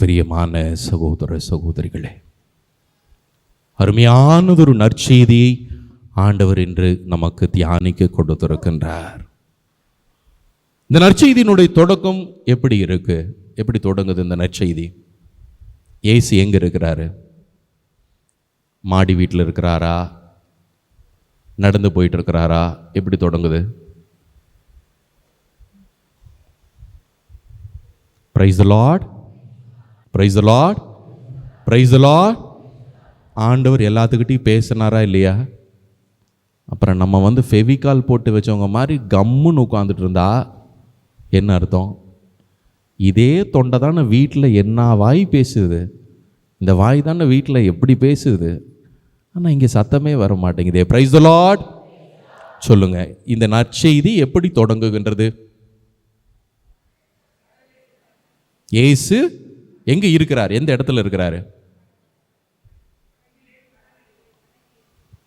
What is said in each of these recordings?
பிரியமான சகோதர சகோதரிகளே அருமையானதொரு நற்செய்தியை ஆண்டவர் இன்று நமக்கு தியானிக்க கொடுத்திருக்கின்றார். இந்த நற்செய்தியினுடைய தொடக்கம் எப்படி இருக்கு? எப்படி தொடங்குது இந்த நற்செய்தி? ஏசு எங்கே இருக்கிறாரு? மாடி வீட்டில் இருக்கிறாரா? நடந்து போயிட்டு இருக்கிறாரா? எப்படி தொடங்குது? Praise lord praise lord praise lord ஆண்டவர் எல்லாத்துக்கிட்டையும் பேசினாரா இல்லையா? அப்புறம் நம்ம வந்து ஃபெவிகால் போட்டு வச்சவங்க மாதிரி கம்முன்னு உட்காந்துட்டு இருந்தா என்ன அர்த்தம்? இதே தொண்டை தானே வீட்டில் என்ன வாய் பேசுது? இந்த வாய் தானே வீட்டில் எப்படி பேசுது? ஆனால் இங்கே சத்தமே வர மாட்டேங்குதே. ப்ரைஸ் லார்ட் சொல்லுங்க. இந்த நற்செய்தி எப்படி தொடங்குகின்றது? ஏசு எங்கே இருக்கிறார்? எந்த இடத்துல இருக்கிறாரு?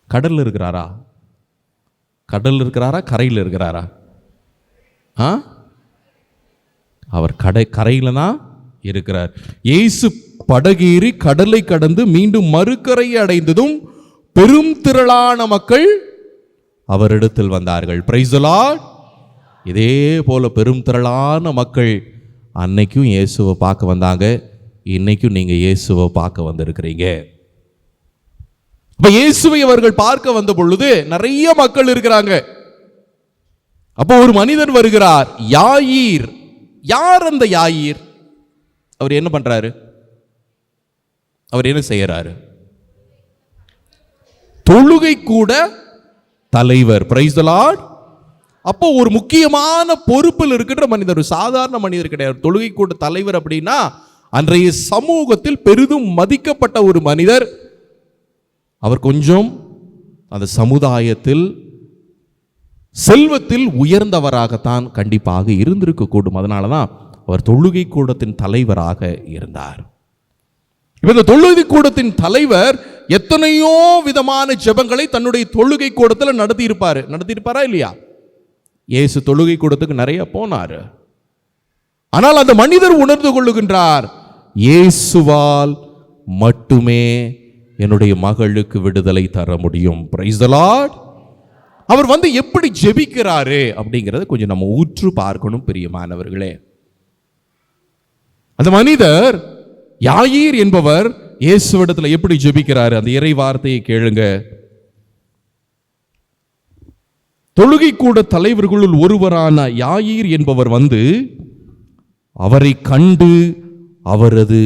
கடலில் இருக்கிறாரா? கடலில் இருக்கிறாரா? கரையில் இருக்கிறாரா? ஆ? அவர் கடை கரையில் தான் இருக்கிறார். இயேசு படகேறி கடலை கடந்து மீண்டும் மறுக்கரையை அடைந்ததும் பெரும் திரளான மக்கள் அவரிடத்தில் வந்தார்கள். பிரைசலா இதே போல பெரும் திரளான மக்கள் அன்னைக்கும் இயேசுவை பார்க்க வந்தாங்க. இன்னைக்கும் நீங்கள் இயேசுவை பார்க்க வந்திருக்கிறீங்க. இப்போ இயேசுவை அவர்கள் பார்க்க வந்த பொழுது நிறைய மக்கள் இருக்கிறாங்க. அப்போ ஒரு மனிதன் வருகிறார் யாயீர். யார் அந்த யாயீர்? அவர் என்ன பண்றாரு? அவர் என்ன செய்யறாரு? தொழுகை கூட தலைவர். பிரைஸ் அப்போ ஒரு முக்கியமான பொறுப்பில் இருக்கின்ற மனிதர் ஒரு சாதாரண மனிதர் கிடையாது. தொழுகை கூட தலைவர் அப்படின்னா அன்றைய சமூகத்தில் பெரிதும் மதிக்கப்பட்ட ஒரு மனிதர் அவர் கொஞ்சம் அந்த சமுதாயத்தில் செல்வத்தில் உயர்ந்தவராகத்தான் கண்டிப்பாக இருந்திருக்க கூடும் அதனால தான் அவர் தொழுகை கூடத்தின் தலைவராக இருந்தார். இப்போ இந்த தொழுகை கூடத்தின் தலைவர் எத்தனையோ விதமான ஜெபங்களை தன்னுடைய தொழுகை கூடத்தில் நடத்தியிருப்பார். நடத்தியிருப்பாரா இல்லையா? இயேசு தொழுகை கூடத்துக்கு நிறைய போனார். ஆனால் அந்த மனிதர் உணர்ந்து கொள்ளுகின்றார் இயேசுவால் மட்டுமே என்னுடைய மகளுக்கு விடுதலை தர முடியும். பிரைஸ் அவர் வந்து எப்படி ஜெபிக்கிறாரு அப்படிங்கறத கொஞ்சம் நம்ம ஊற்று பார்க்கணும் பிரியமானவர்களே. அந்த மனிதர் யாயீர் என்பவர் இயேசுவிடத்துல எப்படி ஜெபிக்கிறாரு? அந்த இறை வார்த்தையை கேளுங்க. தொழுகை கூட தலைவர்களுள் ஒருவரான யாயீர் என்பவர் வந்து அவரை கண்டு அவரது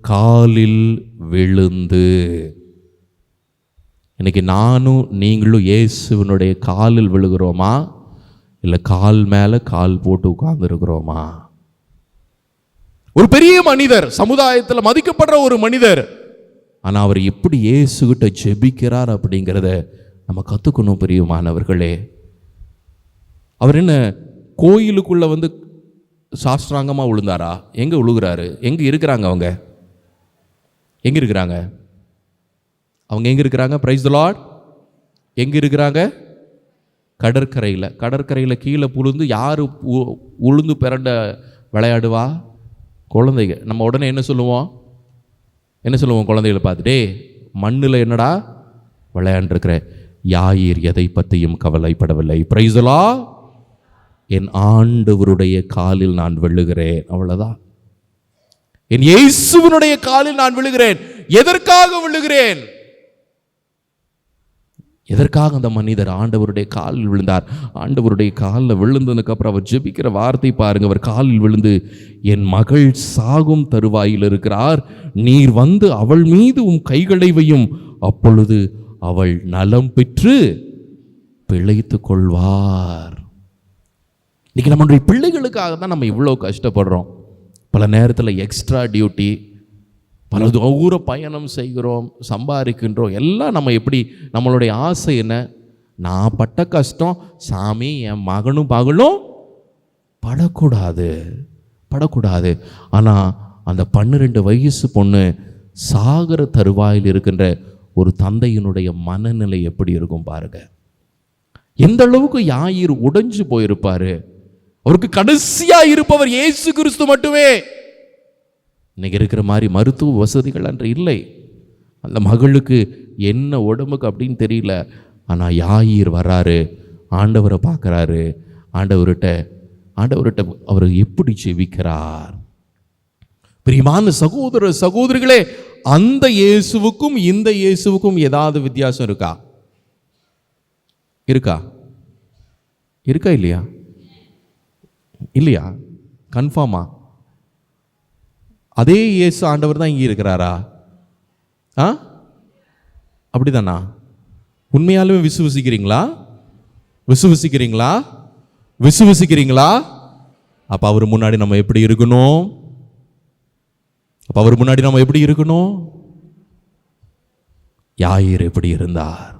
காலில் விழுந்து. இன்னைக்கு நானும் நீங்களும் இயேசுவனுடைய காலில் விழுகிறோமா? இல்லை கால் மேலே கால் போட்டு உட்கார்ந்துருக்கிறோமா? ஒரு பெரிய மனிதர் சமுதாயத்தில் மதிக்கப்படுற ஒரு மனிதர். ஆனால் அவர் எப்படி இயேசுகிட்ட ஜெபிக்கிறார் அப்படிங்கிறத நம்ம கற்றுக்கணும் பிரியமானவர்களே. அவர் என்ன கோயிலுக்குள்ளே வந்து சாஸ்திராங்கமாக விழுந்தாரா எங்கே விழுகிறாரு எங்கே இருக்கிறாங்க அவங்க? எங்கே இருக்கிறாங்க? அவங்க எங்கே இருக்கிறாங்க? பிரைஸ் லார்ட் எங்கே இருக்கிறாங்க? கடற்கரையில். கடற்கரையில் கீழே புழுந்து யார் உளுந்து பிறண்ட விளையாடுவா? குழந்தைங்க. நம்ம உடனே என்ன சொல்லுவோம்? என்ன சொல்லுவோம் குழந்தைகளை பார்த்துட்டே மண்ணில் என்னடா விளையாண்டுருக்கிற? யாயிர் எதை பற்றியும் கவலைப்படவில்லை. பிரைசலா என் ஆண்டவருடைய காலில் நான் விழுகிறேன். அவ்வளவுதான். என் இயேசுவனுடைய காலில் நான் விழுகிறேன். எதற்காக விழுகிறேன்? எதற்காக அந்த மனிதர் ஆண்டவருடைய காலில் விழுந்தார்? ஆண்டவருடைய காலில் விழுந்ததுக்கு அப்புறம் அவர் ஜெபிக்கிற வார்த்தை பாருங்க. அவர் காலில் விழுந்து என் மகள் சாகும் தருவாயில் இருக்கிறார். நீர் வந்து அவள் மீது உம் கைகளை வையும். அப்பொழுது அவள் நலம் பெற்று பிழைத்துக் கொள்வார். இன்றைக்கி நம்மளுடைய பிள்ளைகளுக்காக தான் நம்ம இவ்வளோ கஷ்டப்படுறோம். பல நேரத்தில் எக்ஸ்ட்ரா டியூட்டி பல தூர பயணம் செய்கிறோம் சம்பாதிக்கின்றோம். எல்லாம் நம்ம எப்படி நம்மளுடைய ஆசை என்ன? நான் பட்ட கஷ்டம் சாமி என் மகனும் மகளும் படக்கூடாது படக்கூடாது. ஆனால் அந்த பன்னிரெண்டு வயசு பொண்ணு சாகர தருவாயில் இருக்கின்ற ஒரு தந்தையினுடைய மனநிலை எப்படி இருக்கும் பாருங்க. எந்த அளவுக்கு யாயிர் உடைஞ்சு போயிருப்பாரு. அவருக்கு கடைசியா இருப்பவர் இயேசு கிறிஸ்து மட்டுமே. இன்னைக்கு இருக்கிற மாதிரி மருத்துவ வசதிகள் அன்று இல்லை. அந்த மகளுக்கு என்ன உடம்புக்கு அப்படின்னு தெரியல. ஆனால் யாயிர் வராரு ஆண்டவரை பார்க்குறாரு. ஆண்டவர்கிட்ட ஆண்டவர்கிட்ட அவர் எப்படி செவிக்கிறார் பிரியமான சகோதர சகோதரிகளே அந்த இயேசுவுக்கும் இந்த இயேசுவுக்கும் ஏதாவது வித்தியாசம் இருக்கா? இருக்கா? இருக்கா இல்லையா? இல்லையா? கன்ஃபார்மா அதே இயேசு ஆண்டவர் தான் இங்கே இருக்கிறாரா? ஆ? அப்படிதானா? உண்மையாலுமே விசுவசிக்கிறீங்களா? விசுவசிக்கிறீங்களா? விசுவசிக்கிறீங்களா? அப்போ அவர் முன்னாடி நம்ம எப்படி இருக்கணும்? அப்போ அவர் முன்னாடி நம்ம எப்படி இருக்கணும்? யாயிர் எப்படி இருந்தார்?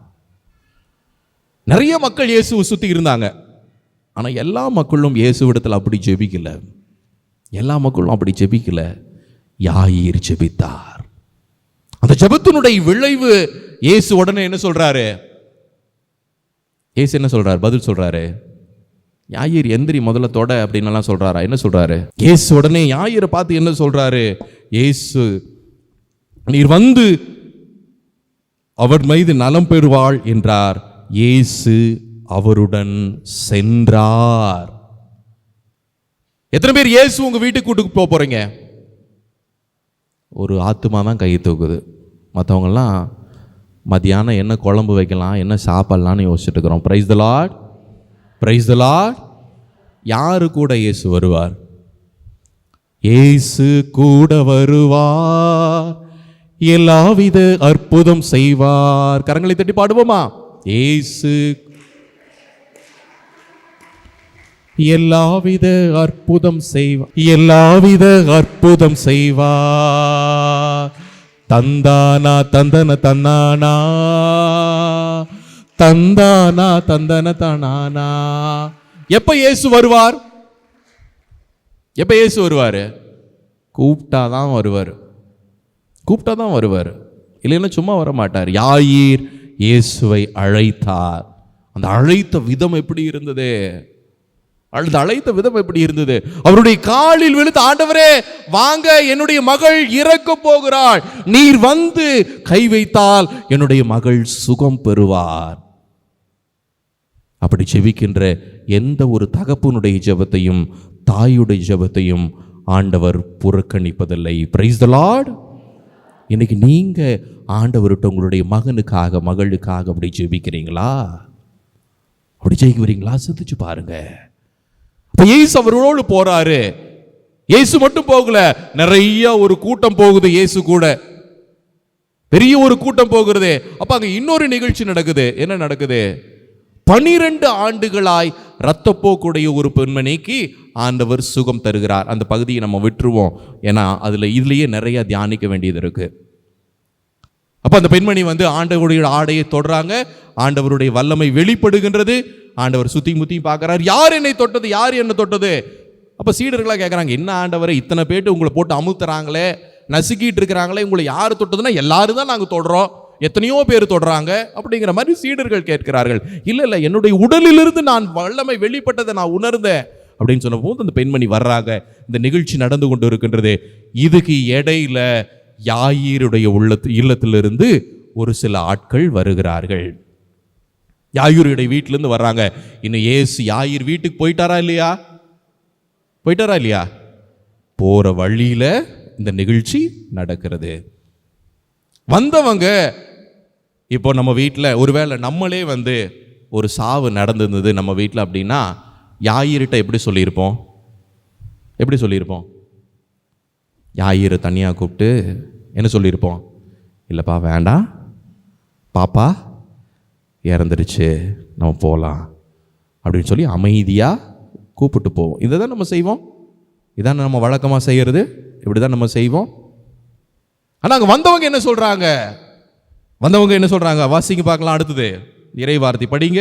நிறைய மக்கள் இயேசுவை சுற்றி இருந்தாங்க. ஆனால் எல்லா மக்களும் இயேசுவிடத்தில் அப்படி ஜெபிக்கலை. எல்லா மக்களும் அப்படி ஜெபிக்கல. யாயிர் ஜெபித்தார். அந்த ஜெபத்தினுடைய விளைவு இயேசு உடனே என்ன சொல்றாரு? இயேசு என்ன சொல்றாரு? பதில் சொல்றாரு? யாயிர் எந்திரி முதல்ல தொட அப்படின்னு எல்லாம் சொல்றாரா? என்ன சொல்றாரு? இயேசு உடனே யாயிரை பார்த்து என்ன சொல்றாரு? இயேசு நீர் வந்து அவர் மீது நலம் பெறுவாள் என்றார். இயேசு அவருடன் சென்றார். எத்தனை பேர் இயேசு உங்க வீட்டுக்கு கூட்டுக்கு போக போறீங்க? ஒரு ஆத்துமா தான் கை தூக்குது. மற்றவங்கெல்லாம் மத்தியானம் என்ன குழம்பு வைக்கலாம் என்ன சாப்பிட்லான்னு யோசிச்சுட்டு இருக்கிறோம். Praise the lord praise the lord யாரு கூட இயேசு வருவார்? இயேசு கூட வருவார். எல்லாவித அற்புதம் செய்வார். கரங்களை தட்டி பாடுவோமா? இயேசு எல்லாவித அற்புதம் செய்வார் எல்லாவித அற்புதம் செய்வார் தந்தானா தந்தன தன்னானா. தந்தானா தந்தன தனானா எப்ப இயேசு வருவார்? எப்ப இயேசு வருவார்? கூப்பிட்டா தான் வருவார். கூப்பிட்டா தான் வருவார். இல்லைன்னா சும்மா வர மாட்டார் யாயீர் இயேசுவை அழைத்தார். அந்த அழைத்த விதம் எப்படி இருந்தது? அழுது அழைத்த விதம் எப்படி இருந்தது? அவருடைய காலில் விழுந்து ஆண்டவரே வாங்க என்னுடைய மகள் இறக்க போகிறாள். நீர் வந்து கை வைத்தால் என்னுடைய மகள் சுகம் பெறுவார். அப்படி செவிக்கின்ற எந்த ஒரு தகப்பனுடைய ஜெபத்தையும் தாயுடைய ஜெபத்தையும் ஆண்டவர் புறக்கணிப்பதில்லை. பிரைஸ் த லார்ட் இன்னைக்கு நீங்க ஆண்டவர்கிட்ட உங்களுடைய மகனுக்காக மகளுக்காக அப்படி ஜெபிக்கிறீங்களா? அப்படி ஜெயிக்கிறீங்களா சிந்திச்சு பாருங்க. இப்போ இயேசு அவர்களோடு போறாரு. இயேசு மட்டும் போகல நிறைய ஒரு கூட்டம் போகுது இயேசு கூட. பெரிய ஒரு கூட்டம் போகிறது. அப்ப அங்க இன்னொரு நிகழ்ச்சி நடக்குது. என்ன நடக்குது? பனிரெண்டு ஆண்டுகளாய் இரத்தப்போக்குடைய ஒரு பெண்மணிக்கு ஆண்டவர் சுகம் தருகிறார். அந்த பகுதியை நம்ம விட்டுருவோம். ஏன்னா அதுல இதுலயே நிறைய தியானிக்க வேண்டியது இருக்கு. அப்ப அந்த பெண்மணி வந்து ஆண்டவருடைய ஆடையை தொடுறாங்க. ஆண்டவருடைய வல்லமை வெளிப்படுகின்றது. ஆண்டவர் சுத்தி முத்தி பார்க்குறாரு. யார் என்னை தொட்டது? யார் என்ன தொட்டது? அப்போ சீடர்களாக கேட்குறாங்க என்ன ஆண்டவரை இத்தனை பேட்டு உங்களை போட்டு அமுத்துறாங்களே? நசுக்கிட்டு இருக்கிறாங்களே? உங்களை யார் தொட்டதுன்னா எல்லாரும் தான் நாங்கள் தொடுறோம். எத்தனையோ பேர் தொடுறாங்க. அப்படிங்கிற மாதிரி சீடர்கள் கேட்கிறார்கள். இல்லை இல்லை என்னுடைய உடலிலிருந்து நான் வல்லமை வெளிப்பட்டதை நான் உணர்ந்தேன். அப்படின்னு சொன்னபோது அந்த பெண்மணி வர்றாங்க. இந்த நிகழ்ச்சி நடந்து கொண்டு இருக்கின்றது இதுக்கு இடையில யாயீருடைய உள்ளத்து இல்லத்திலிருந்து ஒரு சில ஆட்கள் வருகிறார்கள். யாயூருடைய வீட்டிலேருந்து வர்றாங்க. இன்னும் ஏசு யாயிர் வீட்டுக்கு போயிட்டாரா இல்லையா? போயிட்டாரா இல்லையா? போகிற வழியில் இந்த நிகழ்ச்சி நடக்கிறது. வந்தவங்க இப்போ நம்ம வீட்டில் ஒருவேளை நம்மளே வந்து ஒரு சாவு நடந்திருந்தது நம்ம வீட்டில் அப்படின்னா யாயிர்கிட்ட எப்படி சொல்லியிருப்போம்? எப்படி சொல்லியிருப்போம்? யாயிரை தனியாக கூப்பிட்டு என்ன சொல்லியிருப்போம்? இல்லைப்பா வேண்டாம். பாப்பா இறந்துடுச்சு நம்ம போகலாம் அப்படின்னு சொல்லி அமைதியாக கூப்பிட்டு போவோம். இதை தான் நம்ம செய்வோம். இதான் நம்ம வழக்கமாக செய்கிறது இப்படி தான் நம்ம செய்வோம். ஆனால் அங்கே வந்தவங்க என்ன சொல்கிறாங்க வந்தவங்க என்ன சொல்கிறாங்க வாசிங்க பார்க்கலாம் அடுத்தது. இறை வார்த்தை படிங்க.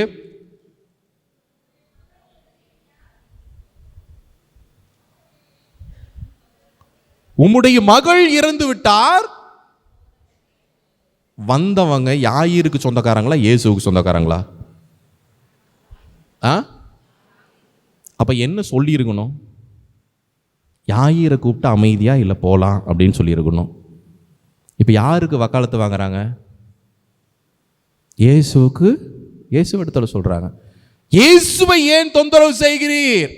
உம்முடைய மகள் இறந்து விட்டார் வந்தவங்க யாயிருக்கு சொந்தக்காரங்களா இயேசுவுக்கு சொந்தக்காரங்களா? ஆ? அப்போ என்ன சொல்லியிருக்கணும்? யாயிரை கூப்பிட்டு அமைதியாக இல்லை போகலாம் அப்படின்னு சொல்லியிருக்கணும். இப்போ யாருக்கு வக்காலத்து வாங்குறாங்க? இயேசுவுக்கு இயேசு இடத்துல சொல்கிறாங்க இயேசுவை ஏன் தொந்தரவு செய்கிறீர்?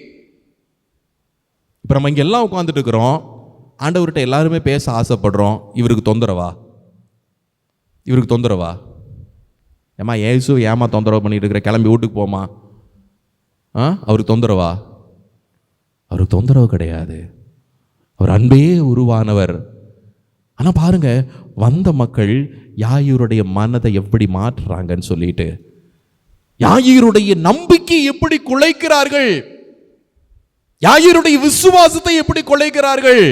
இப்போ நம்ம இங்கே எல்லாம் உட்காந்துட்டு இருக்கிறோம். ஆண்டவர்கிட்ட எல்லாருமே பேச ஆசைப்படுறோம். இவருக்கு தொந்தரவா? இவருக்கு தொந்தரவா? ஏம்மா ஏசு ஏமா தொந்தரவு பண்ணிட்டு இருக்கிற? கிளம்பி வீட்டுக்கு போமா ஆ? அவருக்கு தொந்தரவா? அவருக்கு தொந்தரவு கிடையாது. அவர் அன்பே உருவானவர். ஆனால் பாருங்க வந்த மக்கள் யாயூருடைய மனதை எப்படி மாற்றுறாங்கன்னு சொல்லிட்டு யாயூருடைய நம்பிக்கை எப்படி குலைக்கிறார்கள்? யாயூருடைய விசுவாசத்தை எப்படி குலைக்கிறார்கள்?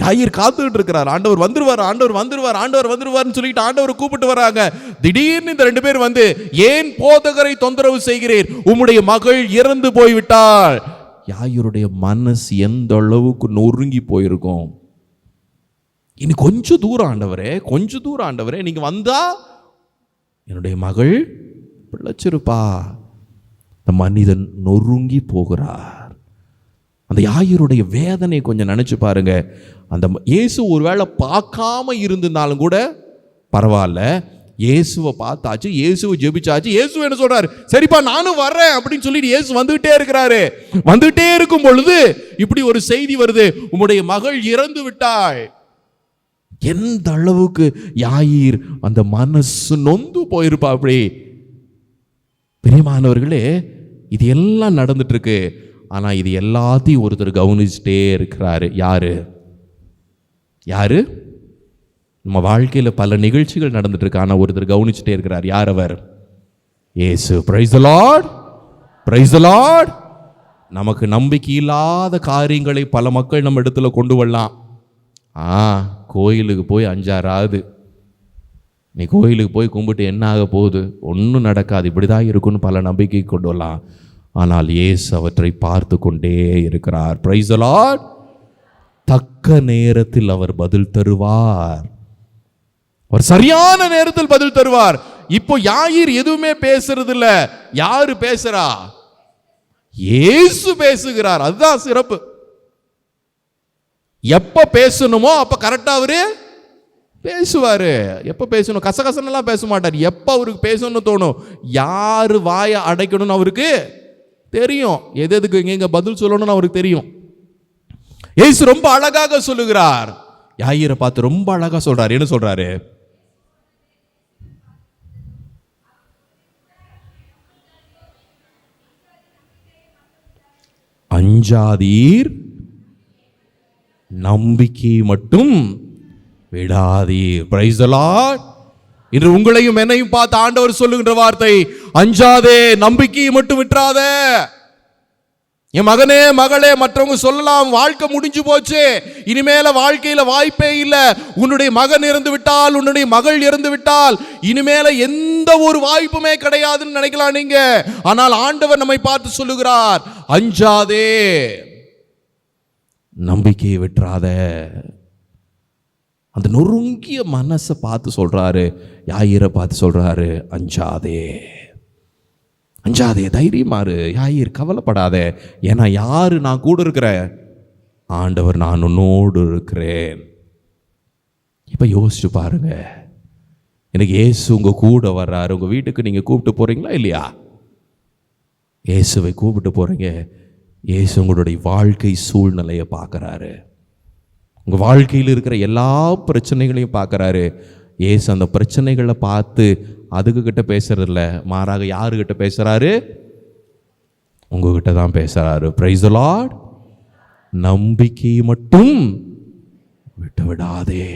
யாயிர் காத்துக்கிட்டு இருக்கிறார் ஆண்டவர் வந்துருவார் ஆண்டவர் வந்துருவார் ஆண்டவர் வந்துருவார்னு சொல்லிட்டு ஆண்டவர் கூப்பிட்டு வராங்க. திடீர்னு இந்த ரெண்டு பேர் வந்து ஏன் போதகரை தொந்தரவு செய்கிறீர்? உம்முடைய மகள் இறந்து போய்விட்டாள். யாயருடைய மனசு எந்த அளவுக்கு நொறுங்கி போயிருக்கும்? இனி கொஞ்சம் தூரம் ஆண்டவரே கொஞ்சம் தூரம் ஆண்டவரே நீங்க வந்தா என்னுடைய மகள் பிழைச்சிருப்பா. இந்த மனிதன் நொறுங்கி போகிறார். அந்த யாயருடைய வேதனை கொஞ்சம் நினச்சி பாருங்க. அந்த இயேசு ஒருவேளை பார்க்காம இருந்திருந்தாலும் கூட பரவாயில்ல. இயேசுவை பார்த்தாச்சு இயேசுவை ஜெபிச்சாச்சு. இயேசு என்ன சொல்றாரு? சரிப்பா நானும் வர்றேன் அப்படின்னு சொல்லிட்டு இயேசு வந்துகிட்டே இருக்கிறாரு. வந்துகிட்டே இருக்கும் பொழுது இப்படி ஒரு செய்தி வருது. உம்முடைய மகள் இறந்து விட்டாய் எந்த அளவுக்கு யாயிர் அந்த மனசு நொந்து போயிருப்பா அப்படி? பிரியமானவர்களே இது எல்லாம் நடந்துட்டு இருக்கு. ஆனால் இது எல்லாத்தையும் ஒருத்தர் கவனிச்சுட்டே இருக்கிறாரு. யாரு? யாரு? நம்ம வாழ்க்கையில் பல நிகழ்ச்சிகள் நடந்துட்டு இருக்கு ஒருத்தர் கவனிச்சுட்டே இருக்கிறார். யார் அவர்? Yesu. Praise lord praise lord நமக்கு நம்பிக்கை இல்லாத காரியங்களை பல மக்கள் நம்ம இடத்துல கொண்டு வரலாம். ஆ கோயிலுக்கு போய் அஞ்சாறாவது. நீ கோயிலுக்கு போய் கும்பிட்டு என்ன ஆக போகுது? ஒன்றும் நடக்காது. இப்படி தான் இருக்குன்னு பல நம்பிக்கை கொண்டு வரலாம். ஆனால் இயேசு அவற்றை பார்த்து கொண்டே இருக்கிறார். பிரைஸ் தக்க நேரத்தில் அவர் பதில் தருவார். அவர் சரியான நேரத்தில் பதில் தருவார். இப்போ யாயிர் எதுவுமே பேசுறது இல்ல யாரு பேசுறா? ஏசு பேசுகிறார். அதுதான் சிறப்பு. எப்ப பேசணுமோ அப்ப கரெக்டா அவரு பேசுவாரு. எப்ப பேசணும்? கசகசன்னெல்லாம் பேச மாட்டார். எப்ப அவருக்கு பேசணும்னு தோணும்? யாரு வாயை அடைக்கணும்னு அவருக்கு தெரியும். எது எதுக்கு எங்க பதில் சொல்லணும்னு அவருக்கு தெரியும். ஏசு ரொம்ப அழகாக சொல்லுகிறார். யாயிரை பார்த்து ரொம்ப அழகா சொல்றாரு. என்ன சொல்றாரு? அஞ்சாதீர் நம்பிக்கை மட்டும் விடாதீர். பிரைஸ் இன்று உங்களையும் என்னையும் பார்த்து ஆண்டவர் சொல்லுகின்ற வார்த்தை அஞ்சாதே நம்பிக்கையை மட்டும் விட்டுறாத. என் மகனே மகளே மற்றவங்க சொல்லலாம் வாழ்க்கை முடிஞ்சு போச்சு. இனிமேல வாழ்க்கையில வாய்ப்பே இல்லை. உன்னுடைய மகன் இறந்து விட்டால் உன்னுடைய மகள் இறந்து விட்டால் இனிமேல எந்த ஒரு வாய்ப்புமே கிடையாதுன்னு நினைக்கலாம் நீங்க. ஆனால் ஆண்டவர் நம்மை பார்த்து சொல்லுகிறார் அஞ்சாதே நம்பிக்கையை விட்டுறாத. அந்த நொறுங்கிய மனசை பார்த்து சொல்கிறாரு யாயிரை பார்த்து சொல்கிறாரு அஞ்சாதே. அஞ்சாதே தைரியமாறு யாயிர் கவலைப்படாதே. ஏன்னா யார் நான் கூட இருக்கிறேன் ஆண்டவர் நான் உன்னோடு இருக்கிறேன். இப்போ யோசிச்சு பாருங்க. எனக்கு ஏசு உங்கள் கூட வர்றாரு. உங்கள் வீட்டுக்கு நீங்கள் கூப்பிட்டு போகிறீங்களா இல்லையா? இயேசுவை கூப்பிட்டு போகிறீங்க இயேசு உங்களுடைய வாழ்க்கை சூழ்நிலையை பார்க்குறாரு. உங்கள் வாழ்க்கையில் இருக்கிற எல்லா பிரச்சனைகளையும் பார்க்குறாரு. ஏசு அந்த பிரச்சனைகளை பார்த்து அதுக்கு கிட்ட பேசுறதில்ல. மாறாக யாருக்கிட்ட பேசுகிறாரு உங்ககிட்ட தான் பேசுகிறாரு ப்ரைஸ் லார்ட் நம்பிக்கையை மட்டும் விட்டு விடாதே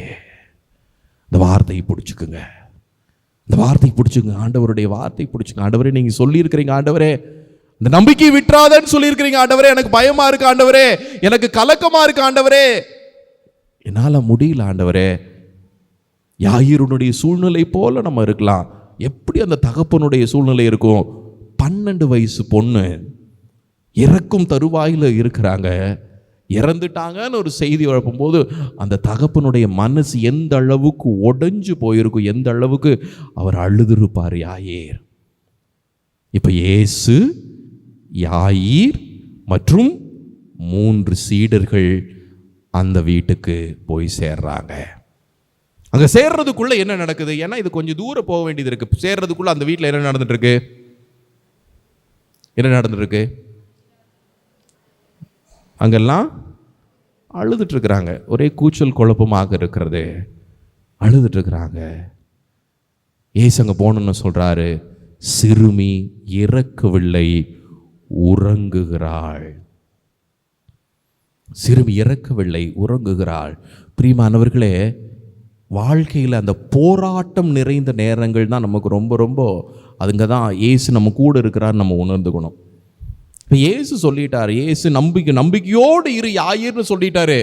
இந்த வார்த்தையை பிடிச்சிக்குங்க. இந்த வார்த்தையை பிடிச்சிங்க ஆண்டவருடைய வார்த்தை பிடிச்சிங்க ஆண்டவரே நீங்கள் சொல்லியிருக்கிறீங்க ஆண்டவரே. இந்த நம்பிக்கையை விட்டுறாதன்னு சொல்லியிருக்கிறீங்க ஆண்டவரே. எனக்கு பயமாக இருக்கு ஆண்டவரே. எனக்கு கலக்கமாக இருக்கு ஆண்டவரே. என்னால் முடியல ஆண்டவரே. யாயிருனுடைய சூழ்நிலை போல நம்ம இருக்கலாம். எப்படி அந்த தகப்பனுடைய சூழ்நிலை இருக்கும்? பன்னெண்டு வயசு பொண்ணு இறக்கும் தருவாயில் இருக்கிறாங்க. இறந்துட்டாங்கன்னு ஒரு செய்தி வழப்பும்போது அந்த தகப்பனுடைய மனசு எந்த அளவுக்கு உடைஞ்சு போயிருக்கும் எந்த அளவுக்கு அவர் அழுதுருப்பார் யாயேர் இப்போ ஏசு யாயீர் மற்றும் மூன்று சீடர்கள் அந்த வீட்டுக்கு போய் சேர்றாங்க. அங்கே சேர்றதுக்குள்ள என்ன நடக்குது? ஏன்னா இது கொஞ்சம் தூரம் போக வேண்டியது இருக்கு. சேர்றதுக்குள்ள அந்த வீட்டில் என்ன நடந்துட்டு என்ன நடந்துட்டு அங்கெல்லாம் அழுதுட்டு இருக்கிறாங்க ஒரே கூச்சல் குழப்பமாக இருக்கிறது. அழுதுட்டு இருக்கிறாங்க ஏசு அங்கே போகணுன்னு சொல்கிறாரு சிறுமி இறக்கவில்லை உறங்குகிறாள். சிறுமி இறக்கவில்லை உறங்குகிறாள். பிரியமானவர்களே வாழ்க்கையில் அந்த போராட்டம் நிறைந்த நேரங்கள் தான் நமக்கு ரொம்ப ரொம்ப அதுங்க தான் ஏசு நம்ம கூட இருக்கிறார் நம்ம உணர்ந்துக்கணும். இப்போ ஏசு சொல்லிட்டார் ஏசு நம்பிக்கை நம்பிக்கையோடு இரு யாயிர்னு சொல்லிட்டாரு.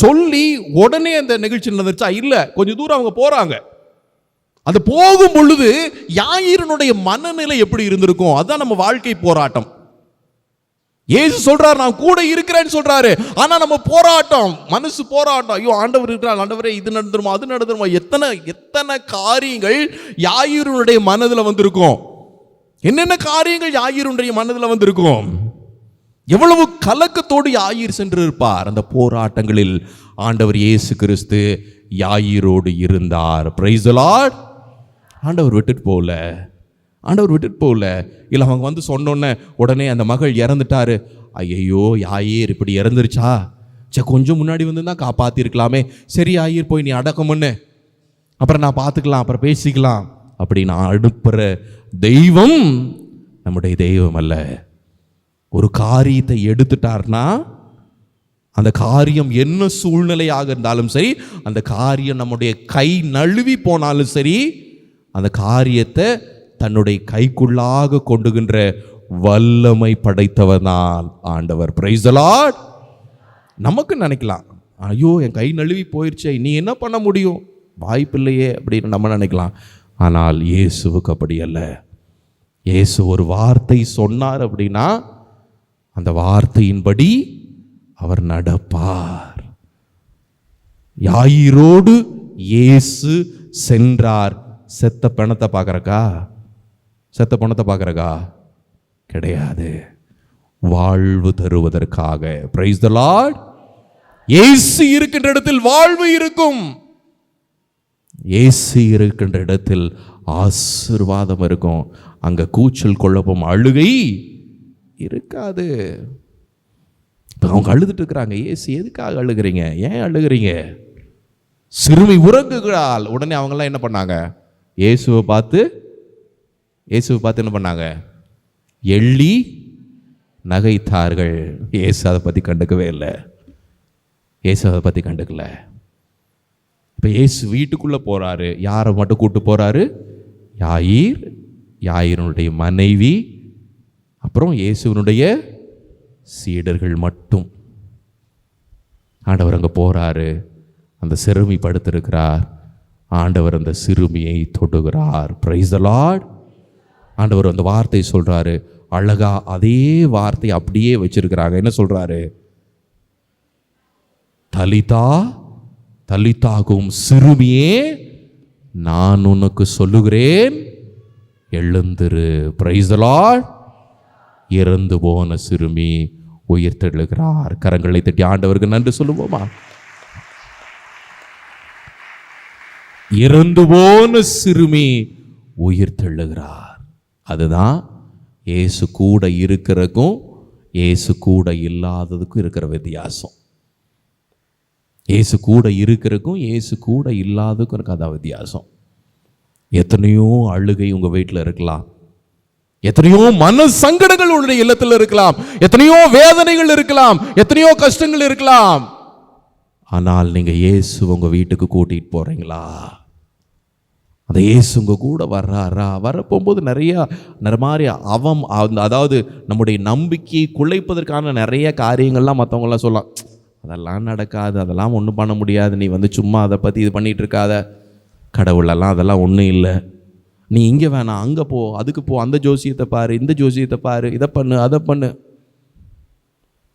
சொல்லி உடனே அந்த நிகழ்ச்சி நடந்துருச்சா? இல்லை கொஞ்சம் தூரம் அவங்க போகிறாங்க அது போகும் பொழுது யாயிரனுடைய மனநிலை எப்படி இருந்திருக்கும்? அதுதான் நம்ம வாழ்க்கை போராட்டம். ஏசு சொல்றாரு நான் கூட இருக்கிறேன்னு சொல்றாரு. ஆனா நம்ம போராட்டம் மனசு போராட்டம். ஐயோ ஆண்டவர் இருக்கிறார் ஆண்டவரே இது நடந்துருமா அது நடந்துருமா? எத்தனை எத்தனை காரியங்கள் யாயிரனுடைய மனதில் வந்திருக்கும்? என்னென்ன காரியங்கள் யாயிரனுடைய மனதில் வந்திருக்கும்? எவ்வளவு கலக்கத்தோடு யாயிர் சென்று இருப்பார் அந்த போராட்டங்களில். ஆண்டவர் இயேசு கிறிஸ்து யாயிரோடு இருந்தார். பிரைஸ் ஆண்டவர் விட்டுட்டு போகல ஆண்டவர் விட்டுட்டு போகல. இல்லை அவங்க வந்து சொன்னோன்னே உடனே அந்த மகள் இறந்துட்டாரு. ஐயையோ யாயீர் இப்படி இறந்துருச்சா? சே கொஞ்சம் முன்னாடி வந்து தான் காப்பாற்றிருக்கலாமே சரி ஆயீர் போய் நீ அடக்கம் பண்ணு அப்புறம் நான் பார்த்துக்கலாம் அப்புறம் பேசிக்கலாம். அப்படி நான் அனுப்புகிற தெய்வம் நம்முடைய தெய்வம் அல்ல. ஒரு காரியத்தை எடுத்துட்டார்னா அந்த காரியம் என்ன சூழ்நிலையாக இருந்தாலும் சரி அந்த காரியம் நம்முடைய கை நழுவி போனாலும் சரி அந்த காரியத்தை தன்னுடைய கைக்குள்ளாக கொண்டுகின்ற வல்லமை படைத்தவனால் ஆண்டவர். பிரைசலாட் நமக்கு நினைக்கலாம். ஐயோ என் கை நழுவி போயிடுச்சே நீ என்ன பண்ண முடியும்? வாய்ப்பில்லையே அப்படின்னு நம்ம நினைக்கலாம். ஆனால் இயேசுவுக்கு அப்படி அல்ல. இயேசு ஒரு வார்த்தை சொன்னார் அப்படின்னா அந்த வார்த்தையின்படி அவர் நடப்பார். யாயிரோடு இயேசு சென்றார். செத்த பணத்தை பார்க்குறக்கா? செத்த பணத்தை பார்க்குறக்கா? கிடையாது. வாழ்வு தருவதற்காக. பிரைஸ் த லார்ட் இயேசு இருக்கின்ற இடத்தில் வாழ்வு இருக்கும். ஏசி இருக்கின்ற இடத்தில் ஆசிர்வாதம் இருக்கும். அங்கே கூச்சல் குழப்பம் அழுகை இருக்காது. இப்போ அவங்க அழுதுட்டு இருக்கிறாங்க. ஏசு எதுக்காக அழுகிறீங்க? ஏன் அழுகிறீங்க? சிறுமி உறங்குகிறாள். உடனே அவங்கெல்லாம் என்ன பண்ணாங்க? இயேசுவை பார்த்து இயேசுவை பார்த்து என்ன பண்ணாங்க? எள்ளி நகைத்தார்கள். இயேசு அதை பற்றி கண்டுக்கவே இல்லை. இயேசு அதை பற்றி கண்டுக்கல. இப்போ இயேசு வீட்டுக்குள்ளே போகிறாரு யாரை மட்டும் கூப்பிட்டு போகிறாரு யாயீர் யாயிரனுடைய மனைவி அப்புறம் இயேசுவனுடைய சீடர்கள் மட்டும். ஆண்டவர் அங்கே போகிறாரு அந்த சிறுமி படுத்திருக்கிறார் ஆண்டவர் அந்த சிறுமியை தொடுகிறார். பிரைஸ் த லார்ட் ஆண்டவர் அந்த வார்த்தை சொல்றாரு. அழகா அதே வார்த்தை அப்படியே வச்சிருக்கிறாங்க. என்ன சொல்றாரு? தலிதா தலிதாகும் சிறுமியே நான் உனக்கு சொல்லுகிறேன் எழுந்திரு. பிரைஸலால் இறந்து போன சிறுமி உயிர்த்தெழுகிறார். கரங்களை தட்டி ஆண்டவருக்கு நன்றி சொல்லுவோமா? இறந்து போன சிறுமி உயிர்த்தெழுகிறார். அதுதான் ஏசு கூட இருக்கிறதுக்கும் ஏசு கூட இல்லாததுக்கும் இருக்கிற வித்தியாசம். ஏசு கூட இருக்கிறக்கும் ஏசு கூட இல்லாததுக்கும் இருக்க அதான் வித்தியாசம். எத்தனையோ அழுகை உங்கள் வீட்டில் இருக்கலாம். எத்தனையோ மன சங்கடங்கள் உங்களுடைய இல்லத்தில் இருக்கலாம். எத்தனையோ வேதனைகள் இருக்கலாம். எத்தனையோ கஷ்டங்கள் இருக்கலாம். ஆனால் நீங்கள் இயேசு உங்கள் வீட்டுக்கு கூட்டிகிட்டு போகிறீங்களா அந்த இயேசு கூட வர்றாரா? வர போகும்போது நிறைய மாதிரி அவம் அந்த- அதாவது நம்முடைய நம்பிக்கையை குலைப்பதற்கான நிறைய காரியங்கள்லாம் மற்றவங்களாம் சொல்லலாம். அதெல்லாம் நடக்காது அதெல்லாம் ஒன்றும் பண்ண முடியாது. நீ வந்து சும்மா அதை பற்றி இது பண்ணிகிட்டு இருக்காத. கடவுளெல்லாம் அதெல்லாம் ஒன்றும் இல்லை. நீ இங்கே வேணாம் அங்கே போ அதுக்கு போ அந்த ஜோசியத்தை பாரு இந்த ஜோசியத்தை பாரு இதை பண்ணு அதை பண்ணு.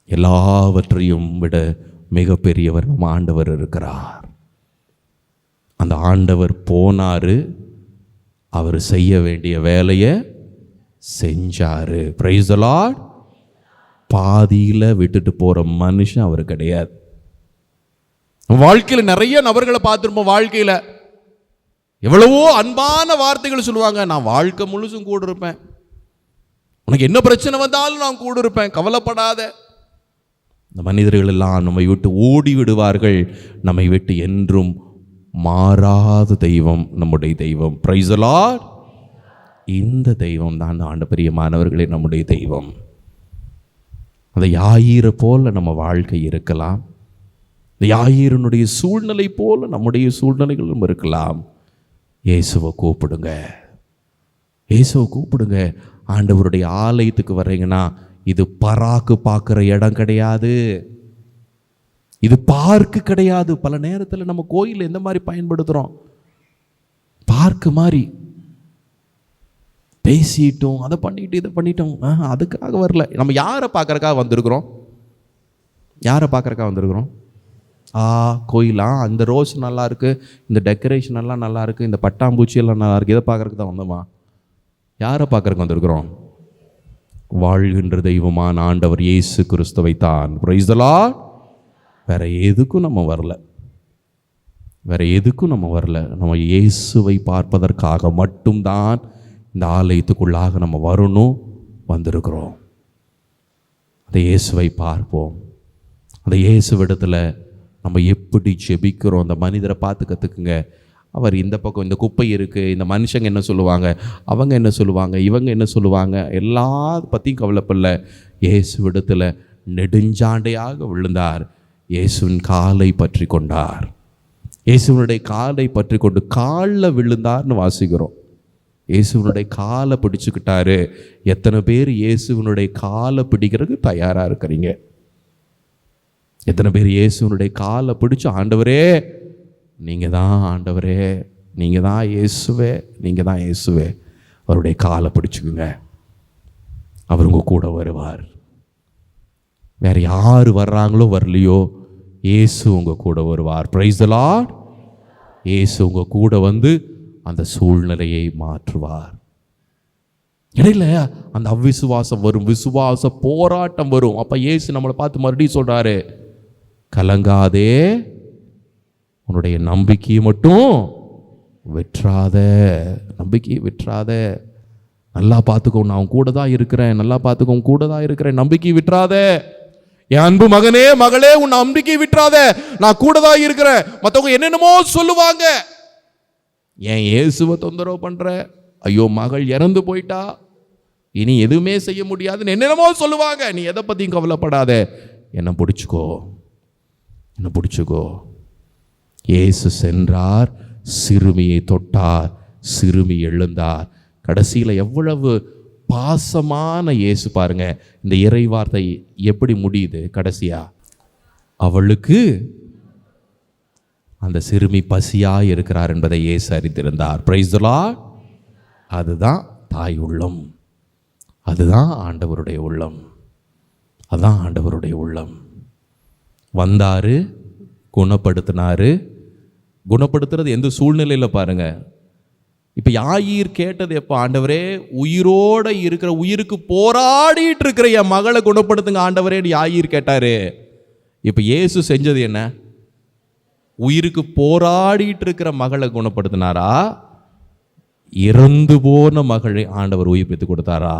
எல்லாவற்றையும் விட மிகப்பெரியவர் நம்ம ஆண்டவர் இருக்கிறார். அந்த ஆண்டவர் போனாரு அவர் செய்ய வேண்டிய வேலையை செஞ்சார். பிரைஸ் பாதியில் விட்டுட்டு போகிற மனுஷன் அவர் கிடையாது. வாழ்க்கையில் நிறைய நபர்களை பார்த்துருப்போம் வாழ்க்கையில். எவ்வளவோ அன்பான வார்த்தைகள் சொல்லுவாங்க நான் வாழ்க்கை முழுசும் கூட இருப்பேன். உனக்கு என்ன பிரச்சனை வந்தாலும் நான் கூட இருப்பேன் கவலைப்படாத. இந்த மனிதர்கள் எல்லாம் நம்மை விட்டு ஓடி விடுவார்கள் நம்மை விட்டு என்றும் மாறாத தெய்வம் நம்முடைய தெய்வம். பிரைசலா இந்த தெய்வம் தான் ஆண்டு பிரியமானவர்களே நம்முடைய தெய்வம். அந்த யாயிரை போல நம்ம வாழ்க்கை இருக்கலாம். இந்த யாயிரனுடைய சூழ்நிலை போல நம்முடைய சூழ்நிலைகளும் இருக்கலாம். இயேசுவை கூப்பிடுங்க. இயேசுவை கூப்பிடுங்க. ஆண்டவருடைய ஆலயத்துக்கு வர்றீங்கன்னா இது பராக்கு பார்க்குற இடம் கிடையாது. இது பார்க்கு கிடையாது. பல நேரத்தில் நம்ம கோயிலில் எந்த மாதிரி பயன்படுத்துகிறோம் பார்க்கு மாதிரி. பேசிட்டோம் அதை பண்ணிட்டு இதை பண்ணிட்டோம். அதுக்காக வரல. நம்ம யாரை பார்க்குறக்காக வந்திருக்கிறோம்? யாரை பார்க்குறக்கா வந்திருக்கிறோம்? ஆ கோயிலா? அந்த ரோஸ் நல்லாயிருக்கு இந்த டெக்கரேஷன் எல்லாம் நல்லா இருக்கு. இந்த பட்டாம்பூச்சி எல்லாம் நல்லா இருக்குது இதை பார்க்குறக்கு தான் வந்தோமா? யாரை பார்க்கறதுக்கு வந்திருக்கிறோம்? வாழ்கின்ற தெய்வமான ஆண்டவர் இயேசு கிறிஸ்துவை தான் Praise. வேறு எதுக்கும் நம்ம வரல. வேறு எதுக்கும் நம்ம வரல. நம்ம இயேசுவை பார்ப்பதற்காக மட்டும்தான் இந்த ஆலயத்துக்குள்ளாக நம்ம வரணும் வந்திருக்கிறோம். அந்த இயேசுவை பார்ப்போம். அந்த இயேசுவிடத்தில் நம்ம எப்படி ஜெபிக்கிறோம்? அந்த மனிதரை பார்த்து கற்றுக்குங்க அவர் இந்த பக்கம் இந்த குப்பை இருக்குது இந்த மனுஷங்க என்ன சொல்லுவாங்க? அவங்க என்ன சொல்லுவாங்க? இவங்க என்ன சொல்லுவாங்க? எல்லா பற்றியும் கவலைப்படல. இயேசுவிடத்தில் நெடுஞ்சாண்டையாக விழுந்தார். இயேசுவின் காலை பற்றி கொண்டார் இயேசுவனுடைய காலை பற்றி கொண்டு காலில் விழுந்தார்னு வாசிக்கிறோம். இயேசுவனுடைய காலை பிடிச்சுக்கிட்டாரு. எத்தனை பேர் இயேசுவனுடைய காலை பிடிக்கிறதுக்கு தயாராக இருக்கிறீங்க? எத்தனை பேர் இயேசுவனுடைய காலை பிடிச்சி ஆண்டவரே நீங்கள் தான் ஆண்டவரே நீங்கள் தான் இயேசுவே நீங்கள் தான் இயேசுவே. அவருடைய காலை பிடிச்சிக்குங்க. அவர் உங்கள் கூட வருவார். வேறு யார் வர்றாங்களோ வரலையோ இயேசு உங்கள் கூட வருவார். பிரைஸ் லார்ட் இயேசு உங்கள் கூட வந்து அந்த சூழ்நிலையை மாற்றுவார். இடையில அந்த அவ்விசுவாசம் வரும் விசுவாச போராட்டம் வரும். அப்போ இயேசு நம்மளை பார்த்து மறுபடியும் சொல்கிறாரு கலங்காதே உன்னுடைய நம்பிக்கையை மட்டும் வெற்றாத நம்பிக்கையை விட்டுறாத நல்லா பார்த்துக்கோ நான் உன் கூட தான் இருக்கிறேன் நல்லா பார்த்துக்கோ கூட தான் இருக்கிறேன். நம்பிக்கை விட்டுறாத என் அன்பு மகனே மகளே உன் நம்பிக்கை விட்டுறாத. நான் கூட தான் இருக்கிறேன். மற்றவங்க என்னென்னமோ சொல்லுவாங்க. ஏன் இயேசுவை தொந்தரவு பண்ற? ஐயோ மகள் இறந்து போயிட்டா? இனி எதுவுமே செய்ய முடியாதுன்னு என்னென்னமோ சொல்லுவாங்க. நீ எதை பற்றியும் கவலைப்படாத. என்னை பிடிச்சிக்கோ. என்னை பிடிச்சிக்கோ. இயேசு சென்றார் சிறுமியை தொட்டார் சிறுமி எழுந்தார். கடைசியில் எவ்வளவு பாசமான இயேசு பாருங்க. இந்த இறை வார்த்தை எப்படி முடியுது கடைசியா? அவளுக்கு அந்த சிறுமி பசியாக இருக்கிறார் என்பதை இயேசு அறிந்திருந்தார். பிரைஸ் அதுதான் தாய் உள்ளம். அதுதான் ஆண்டவருடைய உள்ளம். அதுதான் ஆண்டவருடைய உள்ளம். வந்தாரு குணப்படுத்தினாரு. குணப்படுத்துறது எந்த சூழ்நிலையில் பாருங்கள் இப்போ யாயிர் கேட்டது எப்போ? ஆண்டவரே உயிரோட இருக்கிற உயிருக்கு போராடிட்டு இருக்கிற என் மகளை குணப்படுத்துங்க ஆண்டவரேன்னு யாயீர் கேட்டார். இப்போ இயேசு செஞ்சது என்ன? உயிருக்கு போராடிட்டு இருக்கிற மகளை குணப்படுத்தினாரா? இறந்து போன மகளை ஆண்டவர் உயிர்ப்பித்து கொடுத்தாரா?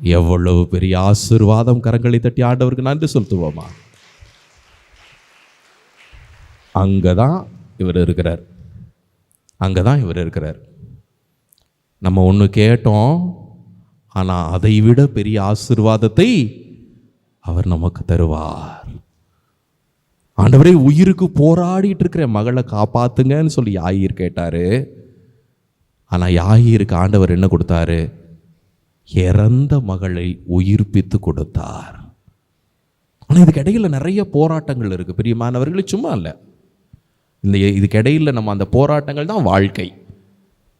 எவ்வளவு பெரிய ஆசீர்வாதம் கரங்களை தட்டி ஆண்டவருக்கு நன்றி செலுத்துவோமா? அங்கதான் இவர் இருக்கிறார். அங்கே தான் இவர் இருக்கிறார். நம்ம ஒன்று கேட்டோம் ஆனால் அதை விட பெரிய ஆசீர்வாதத்தை அவர் நமக்கு தருவார். ஆண்டவரே உயிருக்கு போராடிட்டு இருக்கிற மகளை காப்பாத்துங்கன்னு சொல்லி யாயிர் கேட்டாரு. ஆனால் யாயிருக்கு ஆண்டவர் என்ன கொடுத்தாரு? இறந்த மகளை உயிர்ப்பித்து கொடுத்தார். ஆனால் இதுக்கு நிறைய போராட்டங்கள் இருக்குது பிரியமானவர்களே சும்மா இல்லை. இந்த இதுக்கிடையில் நம்ம அந்த போராட்டங்கள் தான் வாழ்க்கை.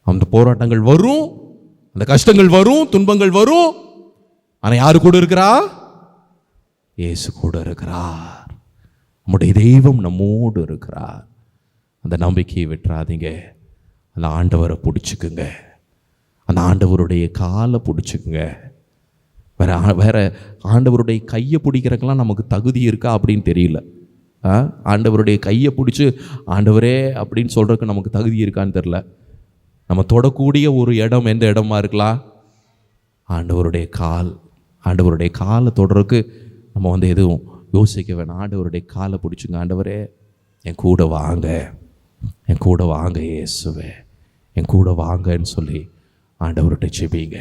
அந்த போராட்டங்கள் வரும் அந்த கஷ்டங்கள் வரும் துன்பங்கள் வரும். ஆனால் யாரு கூட இருக்கிறா? இயேசு கூட இருக்கிறார். நம்முடைய தெய்வம் நம்மோடு இருக்கிறார். அந்த நம்பிக்கையை விட்டுறாதீங்க. அந்த ஆண்டவரை பிடிச்சிக்குங்க. அந்த ஆண்டவருடைய காலை பிடிச்சிக்குங்க. வேற வேற ஆண்டவருடைய கையை பிடிக்கிறக்கெல்லாம் நமக்கு தகுதி இருக்கா அப்படின்னு தெரியல. ஆண்டவருடைய கையை பிடிச்சி ஆண்டவரே அப்படின்னு சொல்கிறதுக்கு நமக்கு தகுதி இருக்கான்னு தெரில நம்ம தொடக்கூடிய ஒரு இடம் எந்த இடமா இருக்கலாம்? ஆண்டவருடைய கால் ஆண்டவருடைய காலை தொடருக்கு நம்ம வந்து எதுவும் யோசிக்க வேணாம். ஆண்டவருடைய காலை பிடிச்சுங்க. ஆண்டவரே என் கூட வாங்க. என் கூட வாங்க இயேசுவே. என் கூட வாங்கன்னு சொல்லி ஆண்டவர்கிட்ட செபிங்க